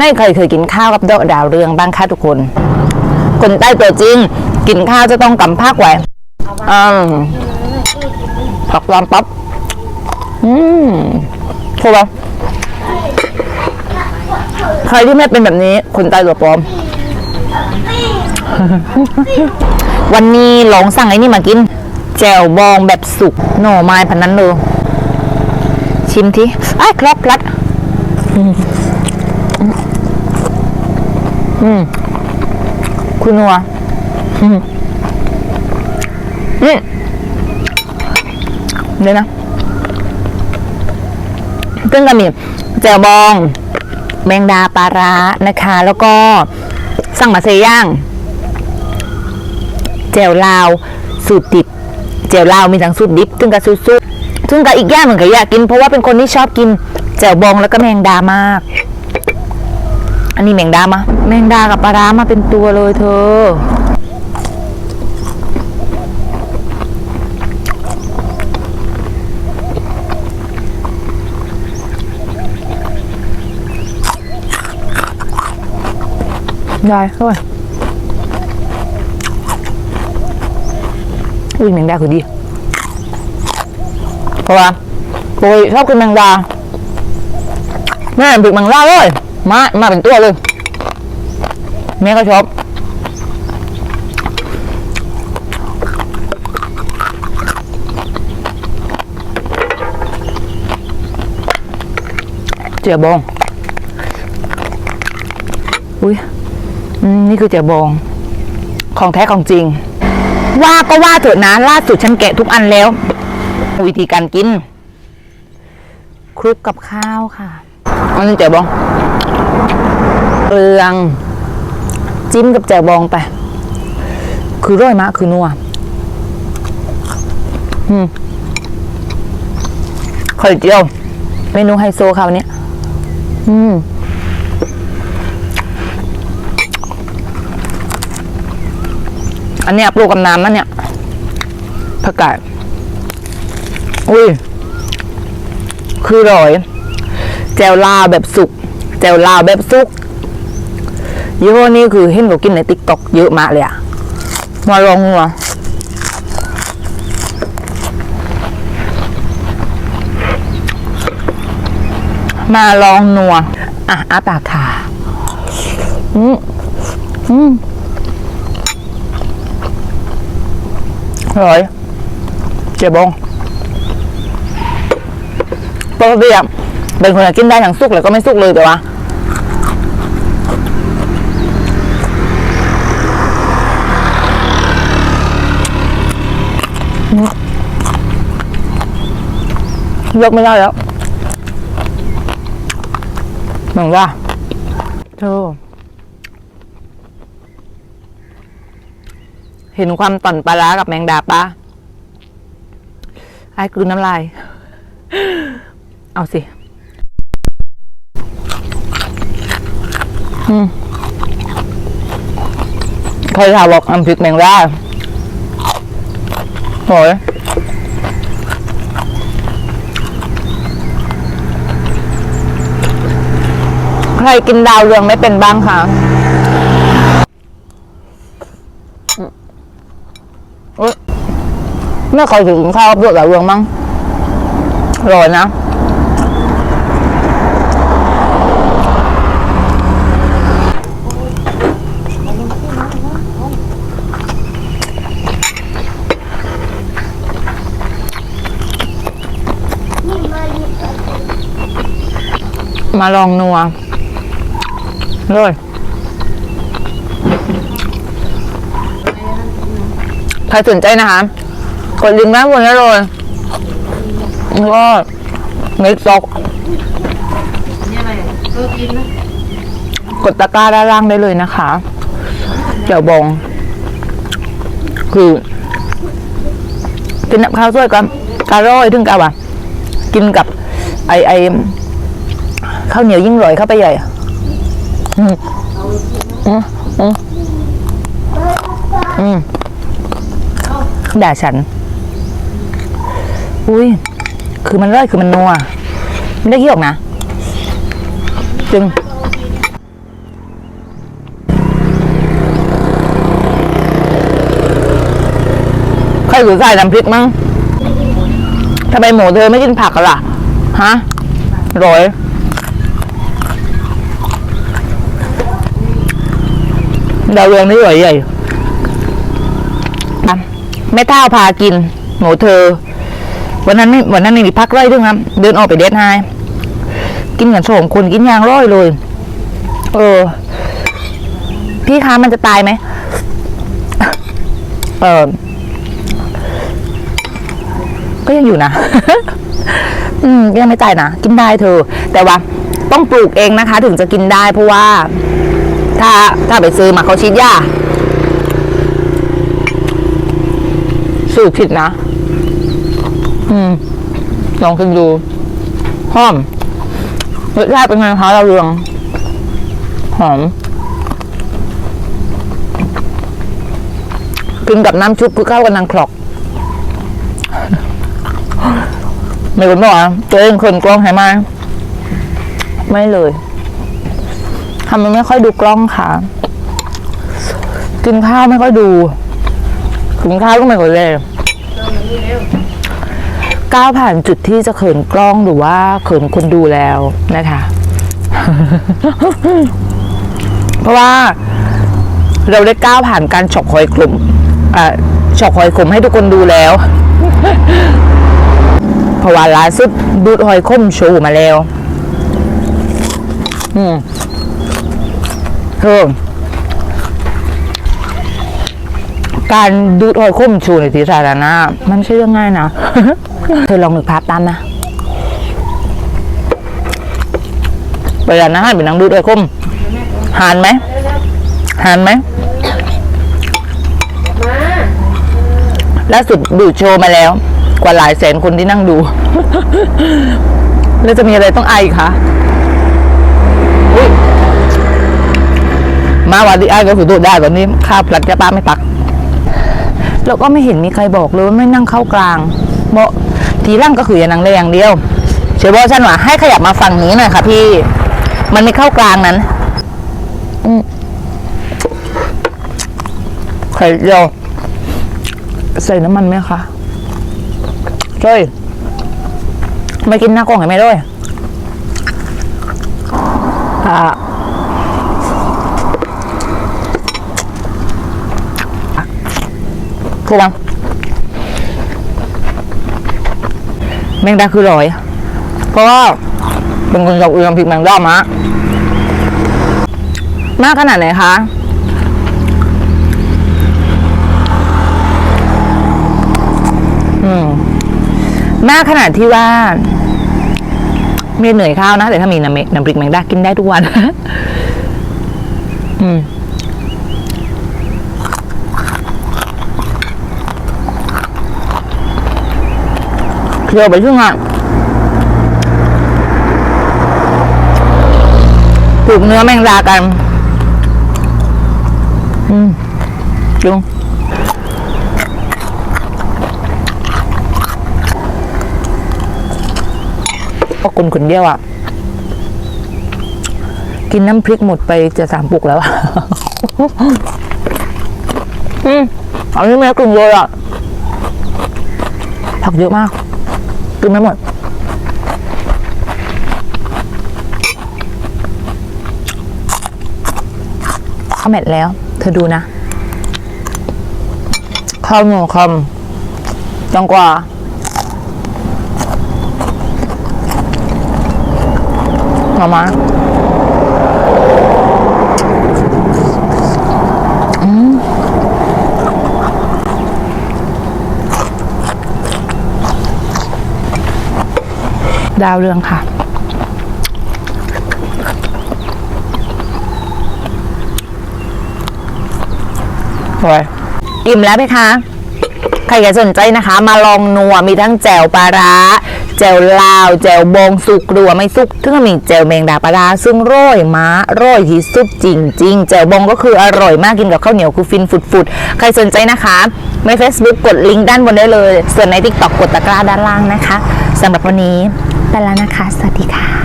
นายเคยเคยกินข้าวกับดอกดาวเรืองบ้างคะทุกคน คนใต้ตัวจริง กินข้าวจะต้องกำภาคไว้อืมผักรามปั๊บอืมถูกปะใครที่ไม่เป็นแบบนี้ คนใต้ตัวปลอม วันนี้ลองสั่งไอ้นี่มากิน แจ่วบองแบบสุก หน่อไม้พันนั้นเลยชิมทีไอ้ครอบพลัด อืมคุณนัวอืมนี่เดี๋ยวนะซึ่งก็มีแจ่วบอง แมงดาปลาร้านะคะ แล้วก็สั่งมาเซย่าง แจ่วลาว สูตรดิบ แจ่วลาวมีทั้งสูตรดิบซึ่งกับสูตรซึ่งกับอีกอย่างเหมือนกับอยากกิน เพราะว่าเป็นคนที่ชอบกินแจ่วบองแล้วก็แมงดามาก อันนี้แมงดามา แมงดากับปลาร้ามาเป็นตัวเลยเธอ ได้เข้าไปอุ้ยแมงดาคือดี เพราะว่าปกติชอบกินแมงดาแม่บึกแมงดาเลย มา มาเป็นตัวเลย แม่ก็ชอบเจียบอง อุ้ยนี่คือเจียบอง ของแท้ของจริง ว่าก็ว่าเถอะนะ ล่าสุดฉันแกะทุกอันแล้ว วิธีการกิน คลุกกับข้าวค่ะ อันนี้แจ่วบองเกลืองจิ้มกับแจ่วบองไป คือร่อยมากคือนัวอืมไข่เจียวเมนูไฮโซค่ะวันนี้อืมอันเนี้ยปลูกกับน้ำนั่นเนี่ยผักกาดอุ้ย คืออร่อยแจวลาวแบบสุกแจวลาวแบบสุกยี่ห้อนี้คือเห็นเขากินในติ๊กต็อกเยอะมากเลยอะมาลองดูอะมาลองนัว อะอาปากค่ะอืมอืมอร่อยเจ็บบองปกติอะ เป็นคนกินได้ทั้งสุกแล้วก็ไม่สุกเลยแต่ว่าเลือกไม่ได้แล้วหมือนว่าเธอเห็นความต่อนปลาร้ากับแมงดาปะไอ้กลืนน้ำลาย เอาสิ เคยถามบอกน้ำพริกแมงดาโหยใครกินดาวเรืองไม่เป็นบ้างคะไม่เคยกินข้าวกับดาวเรืองมั้งอร่อยนะ มาลองนัวเลยใครสนใจนะคะ กดลิงก์ด้านบนได้เลยแล้วก็เน็ตซ็อกกดตะกร้าด้านล่างได้เลยนะคะเจียวบอง คือ กินกับข้าวสวยกับอร่อยถึงกับอะ กินกับไอไอ ข้าวเหนียวยิ่งร่อยเข้าไปใหญ่อืมอืมอืมอืมด่าฉัน อุ้ย คือมันร่อยคือมันนัว ไม่ได้เกี่ยวนะ จึงใครหรือใส่น้ำพริกมั้งทำไมหมูเธอไม่กินผักล่ะ ฮะร้อย ดาวเรืองนี่ใหญ่ใหญ่แม่เต้าพากินหมูเธอ วันนั้นไม่วันนั้นไม่มีพักไร่ด้วยครับเดินออกไปเดทไฮกินกันสองคนกินยางร้อยเลย เออ พี่คะมันจะตายไหมเออก็ยังอยู่นะ อืมยังไม่ตายนะ กินได้เธอ แต่ว่า ต้องปลูกเองนะคะ ถึงจะกินได้เพราะว่า ถ้าถ้าไปซื้อมาเขาฉีดยาสูตรผิดนะ อืม ลองกินดูหอมรสชาติเป็นไงคะเราเรือง หอม กินกับน้ำชุบคือเข้ากันนางคลอกไม่คนบอกอะตัวเองคนกล้องให้มา ไม่เลย ทำไมไม่ค่อยดูกล้องค่ะ กินข้าวไม่ค่อยดูกินข้าวก็ไม่ค่อยเล่นก้าวผ่านจุดที่จะเขินกล้องหรือว่าเขินคนดูแล้วนะคะ เพราะว่าเราได้ก้าวผ่านการฉกหอยกลุ่มอ่าฉกหอยขมให้ทุกคนดูแล้วเพราะว่าล่าสุดดูดหอยคมโชว์มาแล้ว อืม เธอการดูดหอยคมชูในที่สาธารณะมันไม่ใช่เรื่องง่ายนะ เธอลองนึกภาพตามนะเวลานะเป็นนังดูดหอยคมหานไหมหานไหมล่าสุดดูดโชว์มาแล้ว กว่าหลายแสนคนที่นั่งดู แล้วจะมีอะไรต้องอายอีกคะอุ๊ย มาวันที่ไอ้ายก็คือตัวได้ตอนนี้ข้าวพลัดจะป้าไม่ตัก แล้วก็ไม่เห็นมีใครบอกเลยว่าไม่นั่งเข้ากลางเพราะทีร่างก็คืออย่านั่งเลยอย่างเดียวเชฟบอกฉันว่าให้ขยับมาฝั่งนี้หน่อยค่ะพี่ มันไม่เข้ากลางนั้นอไข่เจียวใส่น้ำมันไหมคะใช่ไม่กินหน้ากล้องเห็นไหมด้วยอ่า ถูกปะแมงดาคือร่อย เพราะว่าเป็นคนชอบกินน้ำพริกแมงดามะมากขนาดไหนคะมากขนาดที่ว่าไม่เหนื่อยข้าวนะ แต่ถ้ามีน้ำเมน้ำพริกแมงดากินได้ทุกวัน อืม เคี่ยวไปช่วงอะปลูกเนื้อแมงดากัน อืมจุงก็คนคนเดียวอะ กินน้ำพริกหมดไปจะสามปุกแล้วอะ อืมอันนี้แม่กลุ่มเลยอะ ผักเยอะมาก กินไม่หมดข้าวเม็ดแล้ว เธอดูนะ ข้าวหมูคำจังกว่ามามา ดาวเรืองค่ะโอ้ยอิ่มแล้วไหมคะ ใครอยากสนใจนะคะ มาลองนัวมีทั้งแจ่วปลาร้าแจ่วลาว แจ่วบองสุกหรือว่าไม่สุกถึงมีแจ่วแมงดาปลาร้าซึ่งร่อยม้าร่อยที่สุดจริง ๆ แจ่วบองก็คืออร่อยมากกินกับข้าวเหนียวคือฟินฝุดๆ ใครสนใจนะคะใน Facebook กดลิงก์ด้านบนได้เลย ส่วนใน TikTok กดตะกร้าด้านล่างนะคะสำหรับวันนี้ ไปแล้วนะคะ สวัสดีค่ะ